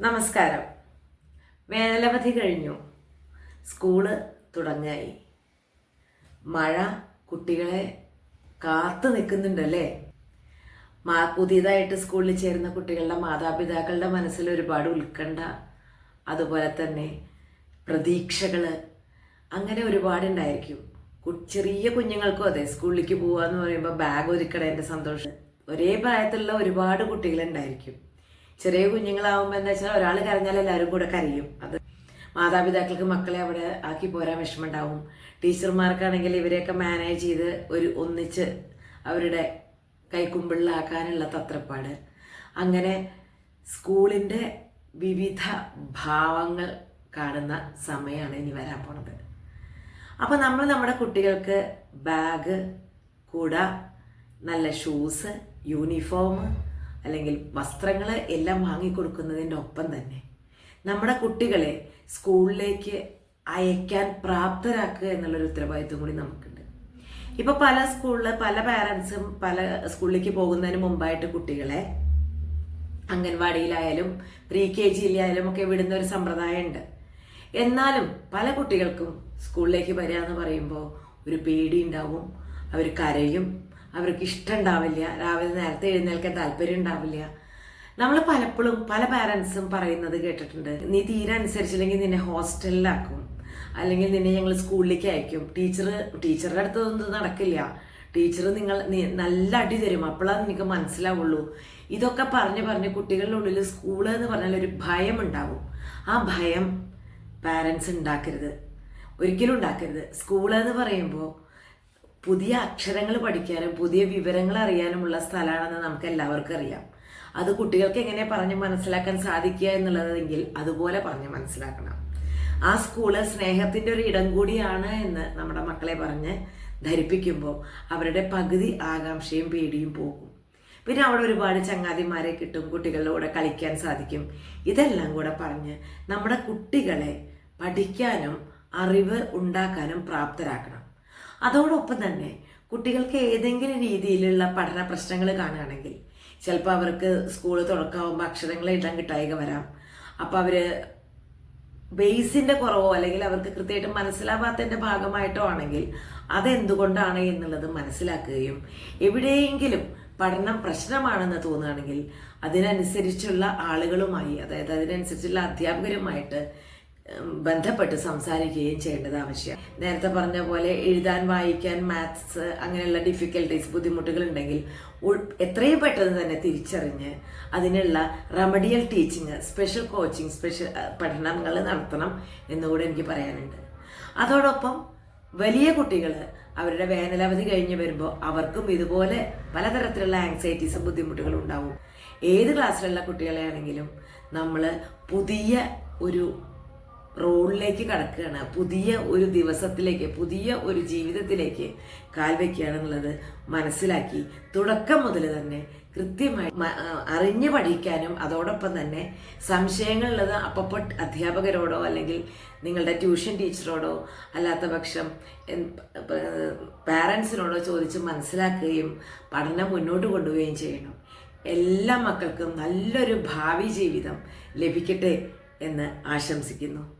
നമസ്കാരം. വേനലവധി കഴിഞ്ഞു. സ്കൂൾ തുടങ്ങായി. മഴ കുട്ടികളെ കാത്തു നിൽക്കുന്നുണ്ടല്ലേ? മാ പുതിയതായിട്ട് സ്കൂളിൽ ചേരുന്ന കുട്ടികളുടെ മാതാപിതാക്കളുടെ മനസ്സിൽ ഒരുപാട് ഉത്കണ്ഠ അതുപോലെ തന്നെ പ്രതീക്ഷകൾ അങ്ങനെ ഒരുപാടുണ്ടായിരിക്കും. ചെറിയ കുഞ്ഞുങ്ങൾക്കും അതെ സ്കൂളിലേക്ക് പോവാന്ന് പറയുമ്പോൾ ബാഗ് ഒരുക്കണേന്റെ സന്തോഷം. ഒരേ പ്രായത്തിലുള്ള ഒരുപാട് കുട്ടികളുണ്ടായിരിക്കും. ചെറിയ കുഞ്ഞുങ്ങളാവുമ്പോൾ എന്താ വെച്ചാൽ ഒരാൾ കരഞ്ഞാൽ എല്ലാവരും കൂടെ കരയും. അത് മാതാപിതാക്കൾക്ക് മക്കളെ അവിടെ ആക്കി പോരാൻ വിഷമമുണ്ടാവും. ടീച്ചർമാർക്കാണെങ്കിൽ ഇവരെയൊക്കെ മാനേജ് ചെയ്ത് ഒരു ഒന്നിച്ച് അവരുടെ കൈക്കുമ്പിളിലാക്കാനുള്ള തത്രപ്പാട്. അങ്ങനെ സ്കൂളിന്റെ വിവിധ ഭാവങ്ങൾ കാണുന്ന സമയമാണ് ഇനി വരാൻ പോണത്. അപ്പോൾ നമ്മൾ നമ്മുടെ കുട്ടികൾക്ക് ബാഗ് കൂട നല്ല ഷൂസ് യൂണിഫോം അല്ലെങ്കിൽ വസ്ത്രങ്ങൾ എല്ലാം വാങ്ങിക്കൊടുക്കുന്നതിന്റെ ഒപ്പം തന്നെ നമ്മുടെ കുട്ടികളെ സ്കൂളിലേക്ക് അയക്കാൻ പ്രാപ്തരാക്കുക എന്നുള്ളൊരു ഉത്തരവാദിത്വം കൂടി നമുക്കുണ്ട്. ഇപ്പോൾ പല സ്കൂളിൽ പല പാരൻസും പല സ്കൂളിലേക്ക് പോകുന്നതിന് മുമ്പായിട്ട് കുട്ടികളെ അംഗൻവാടിയിലായാലും പ്രീ കെ ജിയിലായാലും ഒക്കെ വിടുന്ന ഒരു സമ്പ്രദായമുണ്ട്. എന്നാലും പല കുട്ടികൾക്കും സ്കൂളിലേക്ക് വരിക എന്ന് പറയുമ്പോൾ ഒരു പേടി ഉണ്ടാവും അവർ കരയും അവർക്ക് ഇഷ്ടം ഉണ്ടാവില്ല രാവിലെ നേരത്തെ എഴുന്നേൽക്കാൻ താല്പര്യം ഉണ്ടാവില്ല നമ്മൾ പലപ്പോഴും പല പാരൻസും പറയുന്നത് കേട്ടിട്ടുണ്ട്. നീ തീരെ അനുസരിച്ചില്ലെങ്കിൽ നിന്നെ ഹോസ്റ്റലിലാക്കും അല്ലെങ്കിൽ നിന്നെ ഞങ്ങൾ സ്കൂളിലേക്ക് അയക്കും. ടീച്ചർ ടീച്ചറുടെ അടുത്തൊന്നും നടക്കില്ല. ടീച്ചർ നിങ്ങൾ നല്ല അടി തരും. അപ്പോഴാണ് നിനക്ക് മനസ്സിലാവുള്ളൂ. ഇതൊക്കെ പറഞ്ഞ് പറഞ്ഞ് കുട്ടികളുടെ ഉള്ളിൽ സ്കൂൾ എന്ന് പറഞ്ഞാൽ ഒരു ഭയം ഉണ്ടാവും ആ ഭയം പാരൻസ് ഉണ്ടാക്കരുത് ഒരിക്കലും ഉണ്ടാക്കരുത്. സ്കൂൾ എന്ന് പറയുമ്പോൾ പുതിയ അക്ഷരങ്ങൾ പഠിക്കാനും പുതിയ വിവരങ്ങൾ അറിയാനുമുള്ള സ്ഥലമാണെന്ന് നമുക്ക് എല്ലാവർക്കും അറിയാം. അത് കുട്ടികൾക്ക് എങ്ങനെ പറഞ്ഞ് മനസ്സിലാക്കാൻ സാധിക്കുക എന്നുള്ളതെങ്കിൽ അതുപോലെ പറഞ്ഞ് മനസ്സിലാക്കണം. ആ സ്കൂൾ സ്നേഹത്തിന്റെ ഒരു ഇടം കൂടിയാണ് എന്ന് നമ്മുടെ മക്കളെ പറഞ്ഞ് ധരിപ്പിക്കുമ്പോൾ അവരുടെ പകുതി ആകാംക്ഷയും പേടിയും പോകും. പിന്നെ അവിടെ ഒരുപാട് ചങ്ങാതിമാരെ കിട്ടും കുട്ടികളുടെ കൂടെ കളിക്കാൻ സാധിക്കും. ഇതെല്ലാം കൂടെ പറഞ്ഞ് നമ്മുടെ കുട്ടികളെ പഠിക്കാനും അറിവ് ഉണ്ടാക്കാനും പ്രാപ്തരാക്കണം. അതോടൊപ്പം തന്നെ കുട്ടികൾക്ക് ഏതെങ്കിലും രീതിയിലുള്ള പഠന പ്രശ്നങ്ങൾ കാണുകയാണെങ്കിൽ ചിലപ്പോൾ അവർക്ക് സ്കൂൾ തുറക്കാവുമ്പോൾ അക്ഷരങ്ങൾ എഴുതാൻ കിട്ടായിക വരാം. അപ്പോൾ അവർ ബേസിന്റെ കുറവോ അല്ലെങ്കിൽ അവർക്ക് കൃത്യമായിട്ട് മനസ്സിലാവാത്തതിന്റെ ഭാഗമായിട്ടോ ആണെങ്കിൽ അതെന്തുകൊണ്ടാണ് എന്നുള്ളത് മനസ്സിലാക്കുകയും എവിടെയെങ്കിലും പഠനം പ്രശ്നമാണെന്ന് തോന്നുകയാണെങ്കിൽ അതിനനുസരിച്ചുള്ള ആളുകളുമായി അതായത് അതിനനുസരിച്ചുള്ള അധ്യാപകരുമായിട്ട് ബന്ധപ്പെട്ട് സംസാരിക്കുകയും ചെയ്യേണ്ടത് ആവശ്യം. നേരത്തെ പറഞ്ഞ പോലെ എഴുതാൻ വായിക്കാൻ മാത്സ് അങ്ങനെയുള്ള ഡിഫിക്കൽട്ടീസ് ബുദ്ധിമുട്ടുകൾ ഉണ്ടെങ്കിൽ എത്രയും പെട്ടെന്ന് തന്നെ തിരിച്ചറിഞ്ഞ് അതിനുള്ള remedial teaching special coaching special പഠനങ്ങൾ നടത്തണം എന്നുകൂടെ എനിക്ക് പറയാനുണ്ട്. അതോടൊപ്പം വലിയ കുട്ടികൾ അവരുടെ വേനലവധി കഴിഞ്ഞ് വരുമ്പോൾ അവർക്കും ഇതുപോലെ പലതരത്തിലുള്ള ആങ്സൈറ്റീസും ബുദ്ധിമുട്ടുകളും ഉണ്ടാവും. ഏത് ക്ലാസ്സിലുള്ള കുട്ടികളെ ആണെങ്കിലും നമ്മൾ പുതിയ ഒരു റോളിലേക്ക് കടക്കുകയാണ്. പുതിയ ഒരു ദിവസത്തിലേക്ക് പുതിയ ഒരു ജീവിതത്തിലേക്ക് കാൽവെക്കുകയാണെന്നുള്ളത് മനസ്സിലാക്കി. തുടക്കം മുതൽ തന്നെ കൃത്യമായി അറിഞ്ഞു പഠിക്കാനും അതോടൊപ്പം തന്നെ സംശയങ്ങളുള്ളത് അപ്പപ്പോൾ അധ്യാപകരോടോ അല്ലെങ്കിൽ നിങ്ങളുടെ ട്യൂഷൻ ടീച്ചറോടോ അല്ലാത്ത പക്ഷം പാരൻസിനോടോ ചോദിച്ച് മനസ്സിലാക്കുകയും പഠനം മുന്നോട്ട് കൊണ്ടുപോവുകയും ചെയ്യണം. എല്ലാ മക്കൾക്കും നല്ലൊരു ഭാവി ജീവിതം ലഭിക്കട്ടെ എന്ന് ആശംസിക്കുന്നു.